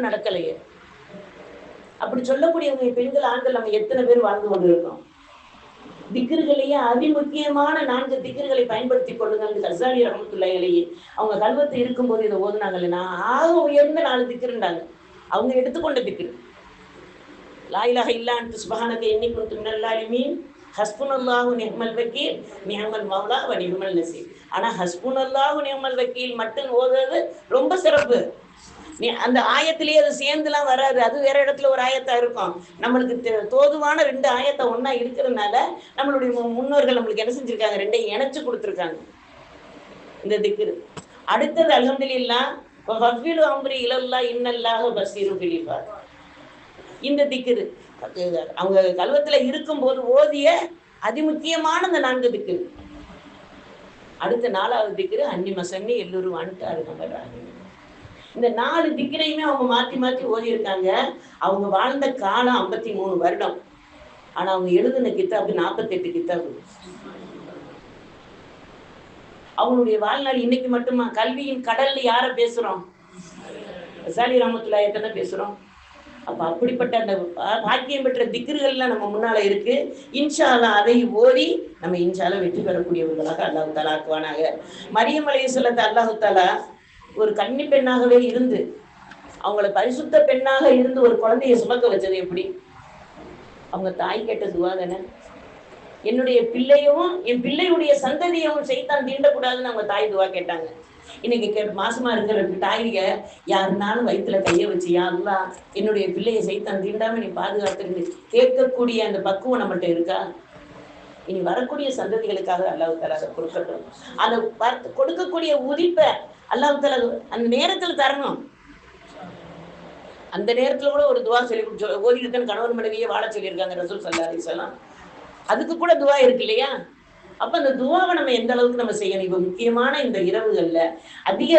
ஒன்றும் நடக்கலையே. அப்படி சொல்லக்கூடியவங்க பெண்கள் ஆண்கள் நம்ம எத்தனை பேர் வாழ்ந்து கொண்டிருக்கோம் திக்கர்களையே அதிமுக்கியமான நான்கு திக்கர்களை பயன்படுத்தி கொள்ளுங்கள். கசாலி ரஹமத்துள்ளாயிலேயே அவங்க கல்வத்து இருக்கும்போது இதை ஓதுனாங்கல்ல நான் ஆக உயர்ந்த நாலு திக்கிருந்தாங்க அவங்க எடுத்துக்கொண்ட திக்கிரு லாயிலாக இல்லான்ட்டு சுபகானத்தை எண்ணி குந்து மினல்லாலிமீன் ஹஸ்புன் அல்லாஹு நிஹ்மல் வக்கீல் நிஹ்மல் மௌலா வ நிஹ்மல் நசீர். ஆனா ஹஸ்புன் அல்லாஹு நிஹ்மல் வக்கீல் மட்டும் ஓதுறது ரொம்ப சிறப்பு. நீ அந்த ஆயத்திலேயே அது சேர்ந்துலாம் வராது. அது வேற இடத்துல ஒரு ஆயத்தா இருக்கும். நம்மளுக்கு தோதுவான ரெண்டு ஆயத்தை ஒன்னா இருக்கிறதுனால நம்மளுடைய மு- முன்னோர்கள் நம்மளுக்கு என்ன செஞ்சிருக்காங்க? ரெண்டையும் இணைச்சு கொடுத்துருக்காங்க. இந்த திக்கு. அடுத்தது அல்ஹம்துலில்லா வஃபிலு அம்ரி இலல்லா இன்னல்லாஹ பசீரு பிலிபார் இந்த திக்கு. அவங்க கல்வத்துல இருக்கும்போது ஓதிய அதிமுக்கியமான இந்த நான்கு திக்கு. அடுத்த நாலாவது திக்கு அன்னி மசன்னி எல்லோரும் வந்துட்டாரு. நம்ம இந்த நாலு திக்கிரையுமே அவங்க மாத்தி மாத்தி ஓதி இருக்காங்க அவங்க வாழ்ந்த காலம் ஐம்பத்தி மூணு வருடம். ஆனா அவங்க எழுதின கித்தாபு நாற்பத்தெட்டு கித்தாப்பு அவங்களுடைய வாழ்நாள் இன்னைக்கு மட்டுமா? கல்வியின் கடல்ல யார பேசுறோம்? சாலி ராமத்துல்லா தானே பேசுறோம். அப்ப அப்படிப்பட்ட அந்த பாக்கியம் பெற்ற திக்ருகள்லாம் நம்ம முன்னால இருக்கு. இன்ஷா அதை ஓதி நம்ம இன்ஷால வெற்றி பெறக்கூடியவர்களாக அல்லாஹு தாலா ஆக்குவானாக. மரியமலையை சொல்லத்தை அல்லாஹு தாலா ஒரு கன்னி பெண்ணாகவே இருந்து அவங்கள பரிசுத்த பெண்ணாக இருந்து ஒரு குழந்தைய சுமக்க வச்சது எப்படி? அவங்க தாய் கேட்ட துவா தானே? என்னுடைய பிள்ளையும் என் பிள்ளையுடைய சந்ததியும் செய்தான் தீண்டக்கூடாதுன்னு அவங்க தாய் துவா கேட்டாங்க. இன்னைக்கு கே மாசமா இருக்கிற தாயிக யாருனாலும் வயிற்றுல கைய வச்சு யா என்னுடைய பிள்ளையை செய்தான் தீண்டாம நீ பாதுகாத்துருந்து கேட்கக்கூடிய அந்த பக்குவம் நம்மகிட்ட இருக்கா? இனி வரக்கூடிய சந்ததிகளுக்காக அல்லாஹ் தலா அதை கொடுக்கட்டும். அதை பார்த்து கொடுக்கக்கூடிய உதிப்பை அல்லாஹ் அந்த நேரத்துல தரணும். அந்த நேரத்துல கூட ஒரு துவா சொல்லி ஓதிக்கிட்டு கணவன் மனைவியே வாழ சொல்லியிருக்காங்க ரசூல் சல்லா அலிசல்லாம் அதுக்கு கூட துவா இருக்கு இல்லையா? அப்ப அந்த துவாவை நம்ம எந்த அளவுக்கு நம்ம செய்யணும்? இப்ப முக்கியமான இந்த இரவுகள்ல அதிக